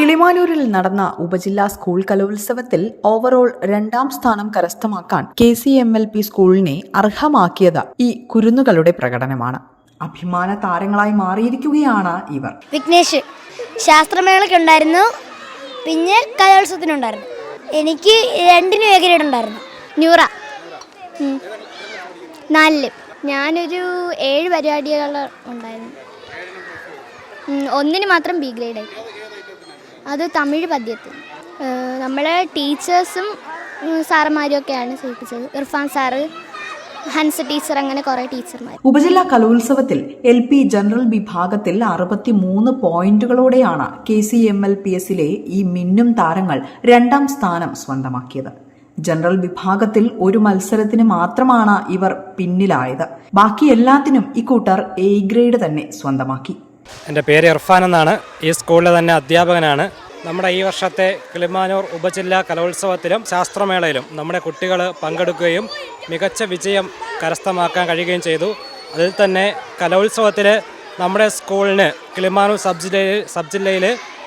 കിളിമാനൂരിൽ നടന്ന ഉപജില്ലാ സ്കൂൾ കലോത്സവത്തിൽ ഓവറോൾ രണ്ടാം സ്ഥാനം കരസ്ഥമാക്കാൻ K C M L P സ്കൂളിനെ അർഹമാക്കിയത് ഈ കുരുന്നുകളുടെ പ്രകടനമാണ്. അഭിമാന താരങ്ങളായി മാറിയിരിക്കുകയാണ് ഇവർ. വിഘ്നേഷ് ശാസ്ത്രമേളയ്ക്ക് ഉണ്ടായിരുന്നു പിന്നെ കലോത്സവത്തിനുണ്ടായിരുന്നു. എനിക്ക് രണ്ടിനും എ ഉണ്ടായിരുന്നു. ന്യൂറ. നാലിൽ. ഞാനൊരു ഏഴ് പരിപാടികൾ ഉണ്ടായിരുന്നു. ഒന്നിന് മാത്രം ബി ഗ്രേഡായി അത് തമിഴ് പദ്യത്തിൽ. നമ്മളെ ടീച്ചേഴ്സും ഉം, സാറന്മാരും ഒക്കെയാണ് ചെയ്യിപ്പിച്ചത് ഇർഫാൻ സാറ് ഹൻസ് ടീച്ചർ അങ്ങനെ കുറെ ടീച്ചർമാർ. ഉപജില്ലാ കലോത്സവത്തിൽ എൽ പി ജനറൽ വിഭാഗത്തിൽ അറുപത്തിമൂന്ന് പോയിന്റുകളോടെയാണ് K C M L P എസിലെ ഈ മിന്നും താരങ്ങൾ രണ്ടാം സ്ഥാനം സ്വന്തമാക്കിയത്. ജനറൽ വിഭാഗത്തിൽ ഒരു മത്സരത്തിന് മാത്രമാണ് ഇവർ പിന്നിലായത്. ബാക്കി എല്ലാത്തിനും ഇക്കൂട്ടർ എ ഗ്രേഡ് തന്നെ സ്വന്തമാക്കി. എന്റെ പേര് ഇർഫാൻ എന്നാണ്. ഈ സ്കൂളിലെ തന്നെ അധ്യാപകനാണ്. നമ്മുടെ ഈ വർഷത്തെ കിളിമാനൂർ ഉപജില്ലാ കലോത്സവത്തിലും ശാസ്ത്രമേളയിലും നമ്മുടെ കുട്ടികൾ പങ്കെടുക്കുകയും മികച്ച വിജയം കരസ്ഥമാക്കാൻ കഴിയുകയും ചെയ്തു. അതിൽ തന്നെ കലോത്സവത്തിൽ നമ്മുടെ സ്കൂളിന് കിളിമാനൂർ സബ് ജില്ലയിൽ സബ് ജില്ലയിൽ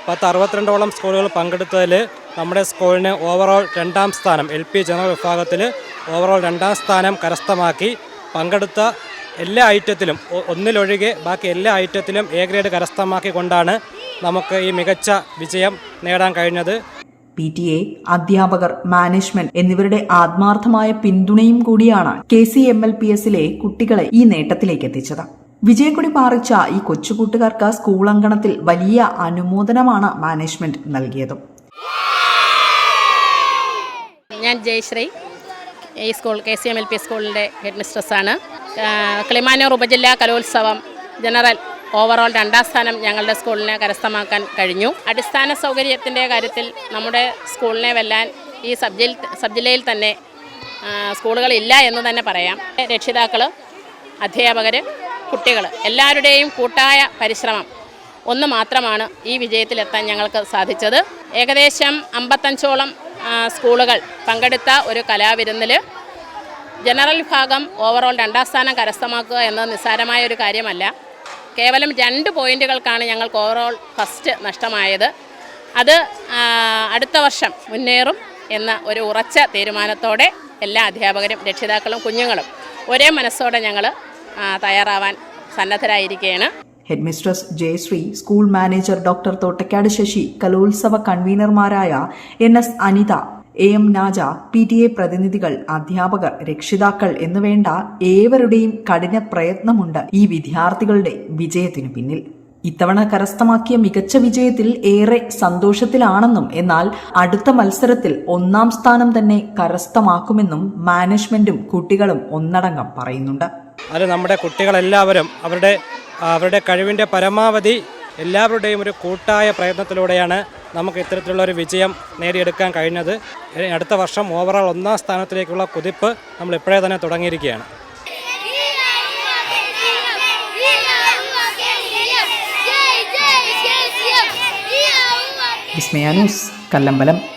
പത്ത് അറുപത്തിരണ്ടോളം സ്കൂളുകൾ പങ്കെടുത്തതിൽ നമ്മുടെ സ്കൂളിന് ഓവറോൾ രണ്ടാം സ്ഥാനം എൽ പി ജനറൽ വിഭാഗത്തിൽ ഓവറോൾ രണ്ടാം സ്ഥാനം കരസ്ഥമാക്കി പങ്കെടുത്ത എല്ലാ ഐറ്റത്തിലും ഒന്നിലൊഴികെ ബാക്കി എല്ലാ ഐറ്റത്തിലും എ ഗ്രേഡ് കരസ്ഥമാക്കിക്കൊണ്ടാണ് നമുക്ക് ഈ മികച്ച വിജയം നേടാൻ കഴിഞ്ഞത്. പി ടി എ അധ്യാപകർ മാനേജ്മെന്റ് എന്നിവരുടെ ആത്മാർത്ഥമായ പിന്തുണയും കൂടിയാണ് K C M L P എസിലെ കുട്ടികളെ ഈ നേട്ടത്തിലേക്ക് എത്തിച്ചത്. വിജയക്കൊടി പാറിച്ച ഈ കൊച്ചുകൂട്ടുകാർക്ക് സ്കൂൾ അങ്കണത്തിൽ വലിയ അനുമോദനമാണ് മാനേജ്മെന്റ് നൽകിയത്. ഞാൻ ജയശ്രീ ഈ school K C M L P സ്കൂളിന്റെ ഹെഡ് മിസ്ട്രസ്സാണ് ആണ് കിളിമാനൂർ ഉപജില്ലാ കലോത്സവം ജനറൽ ഓവറോൾ രണ്ടാം സ്ഥാനം ഞങ്ങളുടെ സ്കൂളിനെ കരസ്ഥമാക്കാൻ കഴിഞ്ഞു. അടിസ്ഥാന സൗകര്യത്തിന്റെ കാര്യത്തിൽ നമ്മുടെ സ്കൂളിനെ വെല്ലാൻ ഈ സബ് സബ് ജില്ലയിൽ തന്നെ സ്കൂളുകളില്ല എന്ന് തന്നെ പറയാം. രക്ഷിതാക്കൾ അധ്യാപകർ കുട്ടികൾ എല്ലാവരുടെയും കൂട്ടായ പരിശ്രമം ഒന്ന് മാത്രമാണ് ഈ വിജയത്തിലെത്താൻ ഞങ്ങൾക്ക് സാധിച്ചത്. ഏകദേശം അമ്പത്തഞ്ചോളം സ്കൂളുകൾ പങ്കെടുത്ത ഒരു കലാവിരുന്നിൽ ജനറൽ വിഭാഗം ഓവറോൾ രണ്ടാം സ്ഥാനം കരസ്ഥമാക്കുക എന്നത് നിസ്സാരമായ ഒരു കാര്യമല്ല. കേവലം രണ്ട് പോയിന്റുകൾക്കാണ് ഞങ്ങൾക്ക് ഓവറോൾ ഫസ്റ്റ് നഷ്ടമായത്. അത് അടുത്ത വർഷം മുന്നേറും എന്ന ഒരു ഉറച്ച തീരുമാനത്തോടെ എല്ലാ അധ്യാപകരും രക്ഷിതാക്കളും കുഞ്ഞുങ്ങളും ഒരേ മനസ്സോടെ ഞങ്ങൾ തയ്യാറാവാൻ സന്നദ്ധരായിരിക്കുകയാണ് head mistress Jayashree school manager doctor Thottakkad Sasi കലോത്സവ കൺവീനർമാരായ N S Anitha A M Naja P T A പ്രതിനിധികൾ അധ്യാപകർ രക്ഷിതാക്കൾ എന്നുവേണ്ട ഏവരുടെയും കഠിന പ്രയത്നമുണ്ട് ഈ വിദ്യാർത്ഥികളുടെ വിജയത്തിനു പിന്നിൽ. ഇത്തവണ കരസ്ഥമാക്കിയ മികച്ച വിജയത്തിൽ ഏറെ സന്തോഷത്തിലാണെന്നും എന്നാൽ അടുത്ത മത്സരത്തിൽ ഒന്നാം സ്ഥാനം തന്നെ കരസ്ഥമാക്കുമെന്നും മാനേജ്മെന്റും കുട്ടികളും ഒന്നടങ്കം പറയുന്നുണ്ട്. അത് നമ്മുടെ കുട്ടികളെല്ലാവരും അവരുടെ അവരുടെ കഴിവിന്റെ പരമാവധി എല്ലാവരുടെയും ഒരു കൂട്ടായ പ്രയത്നത്തിലൂടെയാണ് നമുക്ക് ഇത്തരത്തിലുള്ള ഒരു വിജയം നേടിയെടുക്കാൻ കഴിഞ്ഞത്. അടുത്ത വർഷം ഓവറോൾ ഒന്നാം സ്ഥാനത്തിലേക്കുള്ള കുതിപ്പ് നമ്മൾ ഇപ്പോഴേ തന്നെ തുടങ്ങിയിരിക്കുകയാണ്. വിസ്മയാനൂസ് കല്ലമ്പലം.